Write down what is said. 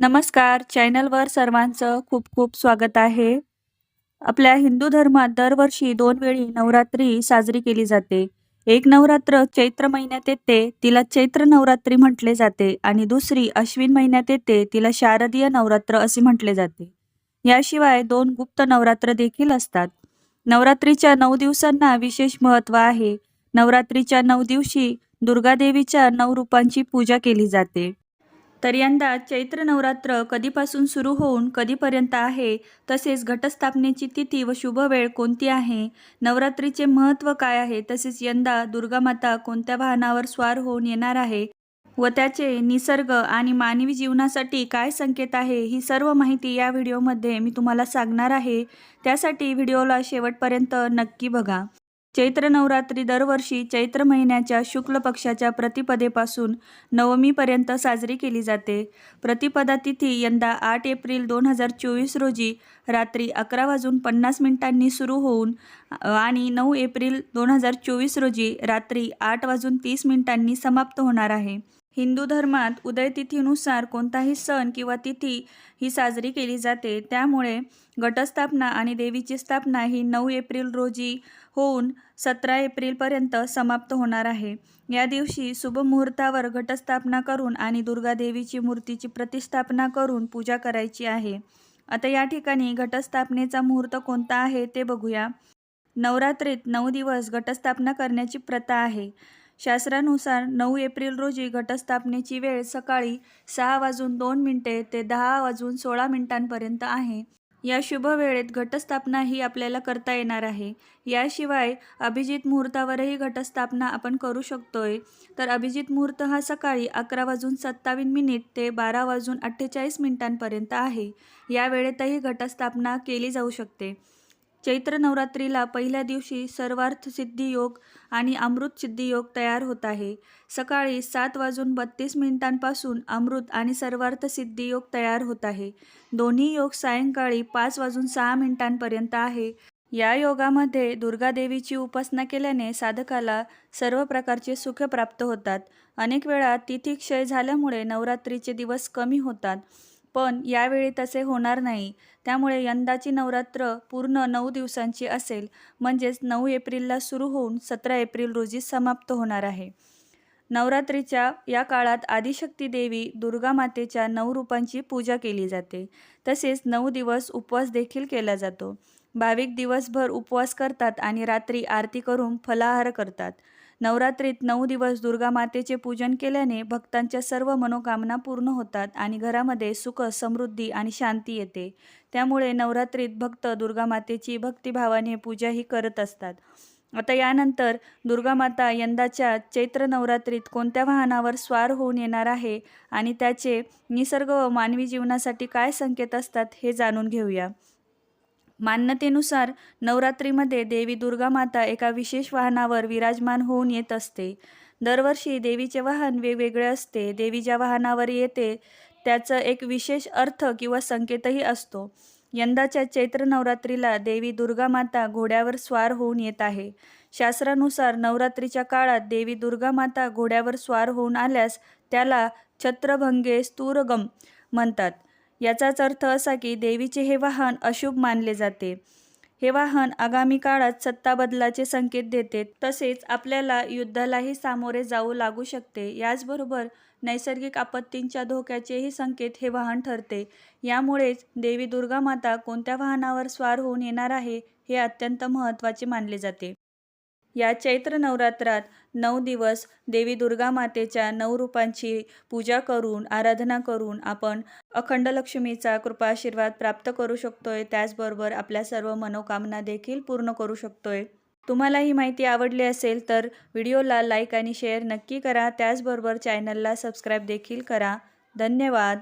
नमस्कार. चॅनलवर सर्वांचं खूप खूप स्वागत आहे. आपल्या हिंदू धर्मात दरवर्षी दोन वेळी नवरात्री साजरी केली जाते. एक नवरात्र चैत्र महिन्यात येते तिला चैत्र नवरात्री म्हटले जाते आणि दुसरी अश्विन महिन्यात येते तिला शारदीय नवरात्र असे म्हटले जाते. याशिवाय दोन गुप्त नवरात्र देखील असतात. नवरात्रीच्या नऊ दिवसांना विशेष महत्त्व आहे. नवरात्रीच्या नऊ दिवशी दुर्गादेवीच्या नऊ रूपांची पूजा केली जाते. तर यंदा चैत्र नवरात्र कधीपासून सुरू होऊन कधीपर्यंत आहे तसेच घटस्थापनेची तिथी व शुभ वेळ कोणती आहे नवरात्रीचे महत्त्व काय आहे तसेच यंदा दुर्गामाता कोणत्या वाहनावर स्वार होऊन येणार आहे व त्याचे निसर्ग आणि मानवी जीवनासाठी काय संकेत आहे ही सर्व माहिती या व्हिडिओमध्ये मी तुम्हाला सांगणार आहे. त्यासाठी व्हिडिओला शेवटपर्यंत नक्की बघा. चैत्र नवरात्री दरवर्षी चैत्र महिन्याच्या शुक्ल पक्षाच्या प्रतिपदेपासून नवमीपर्यंत साजरी केली जाते. प्रतिपदा तिथी यंदा आठ एप्रिल दोन हजार चोवीस रोजी रात्री अकरा वाजून पन्नास मिनिटांनी सुरू होऊन आणि नऊ एप्रिल दोन हजार चोवीस रोजी रात्री आठ वाजून तीस मिनिटांनी समाप्त होणार आहे. हिंदू धर्मात उदयतिथीनुसार कोणताही सण किंवा तिथी ही साजरी केली जाते. त्यामुळे घटस्थापना आणि देवीची स्थापना ही नऊ एप्रिल रोजी होऊन सतरा एप्रिलपर्यंत समाप्त होणार आहे. या दिवशी शुभमुहूर्तावर घटस्थापना करून आणि दुर्गा देवीची मूर्तीची प्रतिष्ठापना करून पूजा करायची आहे. आता या ठिकाणी घटस्थापनेचा मुहूर्त कोणता आहे ते बघूया. नवरात्रीत नऊ दिवस घटस्थापना करण्याची प्रथा आहे. शास्त्रानुसार नऊ एप्रिल रोजी घटस्थापनेची वेळ सकाळी सहा वाजून दोन मिनिटे ते दहा वाजून सोळा मिनिटांपर्यंत आहे. या शुभ वेळेत घटस्थापना ही आपल्याला करता येणार आहे. याशिवाय अभिजित मुहूर्तावरही घटस्थापना आपण करू शकतोय. तर अभिजित मुहूर्त हा सकाळी अकरा वाजून सत्तावीस मिनिट ते बारा वाजून अठ्ठेचाळीस मिनिटांपर्यंत आहे. या वेळेतही घटस्थापना केली जाऊ शकते. चैत्र नवरात्रीला पहिल्या दिवशी सर्वार्थ सिद्धी योग आणि अमृत सिद्धी योग तयार होत आहे. सकाळी सात वाजून बत्तीस मिनिटांपासून अमृत आणि सर्वार्थ सिद्धी योग तयार होत आहे. दोन्ही योग सायंकाळी पाच वाजून सहा मिनिटांपर्यंत आहे. या योगामध्ये दुर्गादेवीची उपासना केल्याने साधकाला सर्व प्रकारचे सुख प्राप्त होतात. अनेक वेळा तिथी क्षय झाल्यामुळे नवरात्रीचे दिवस कमी होतात. पण यावेळी तसे होणार नाही. त्यामुळे यंदाची नवरात्र पूर्ण नऊ दिवसांची असेल. म्हणजेच नऊ एप्रिलला सुरू होऊन सतरा एप्रिल रोजी समाप्त होणार आहे. नवरात्रीच्या या काळात आदिशक्ती देवी दुर्गा मातेच्या नऊ रूपांची पूजा केली जाते. तसेच नऊ दिवस उपवास देखील केला जातो. भाविक दिवसभर उपवास करतात आणि रात्री आरती करून फलाहार करतात. नवरात्रीत नऊ दिवस दुर्गा मातेचे पूजन केल्याने भक्तांच्या सर्व मनोकामना पूर्ण होतात आणि घरामध्ये सुख समृद्धी आणि शांती येते. त्यामुळे नवरात्रीत भक्त दुर्गा मातेची भक्तिभावाने पूजाही करत असतात. आता यानंतर दुर्गा माता यंदाच्या चैत्र नवरात्रीत कोणत्या वाहनावर स्वार होऊन येणार आहे आणि त्याचे निसर्ग व मानवी जीवनासाठी काय संकेत असतात हे जाणून घेऊया. मान्यतेनुसार नवरात्रीमध्ये देवी दुर्गा माता एका विशेष वाहनावर विराजमान होऊन येत असते. दरवर्षी देवीचे वाहन वेगवेगळे असते. देवी ज्या वाहनावर येते त्याचं एक विशेष अर्थ किंवा संकेतही असतो. यंदाच्या चैत्र नवरात्रीला देवी दुर्गा माता घोड्यावर स्वार होऊन येत आहे. शास्त्रानुसार नवरात्रीच्या काळात देवी दुर्गा माता घोड्यावर स्वार होऊन आल्यास त्याला छत्रभंगे स्तूरगम म्हणतात. याचाच अर्थ असा की देवीचे हे वाहन अशुभ मानले जाते. हे वाहन आगामी काळात सत्ता बदलाचे संकेत देते. तसेच आपल्याला युद्धालाही सामोरे जाऊ लागू शकते. याचबरोबर नैसर्गिक आपत्तींच्या धोक्याचेही संकेत हे वाहन ठरते. यामुळेच देवी दुर्गा माता कोणत्या वाहनावर स्वार होऊन येणार आहे हे अत्यंत महत्त्वाचे मानले जाते. या चैत्र नवरात्रात नऊ दिवस देवी दुर्गा मातेच्या नऊ रूपांची पूजा करून आराधना करून आपण अखंड लक्ष्मीचा कृपाशीर्वाद प्राप्त करू शकतोय. त्याचबरोबर आपल्या सर्व मनोकामना देखील पूर्ण करू शकतोय. तुम्हाला ही माहिती आवडली असेल तर व्हिडिओला लाईक आणि शेअर नक्की करा. त्याचबरोबर चॅनलला सबस्क्राईब देखील करा. धन्यवाद.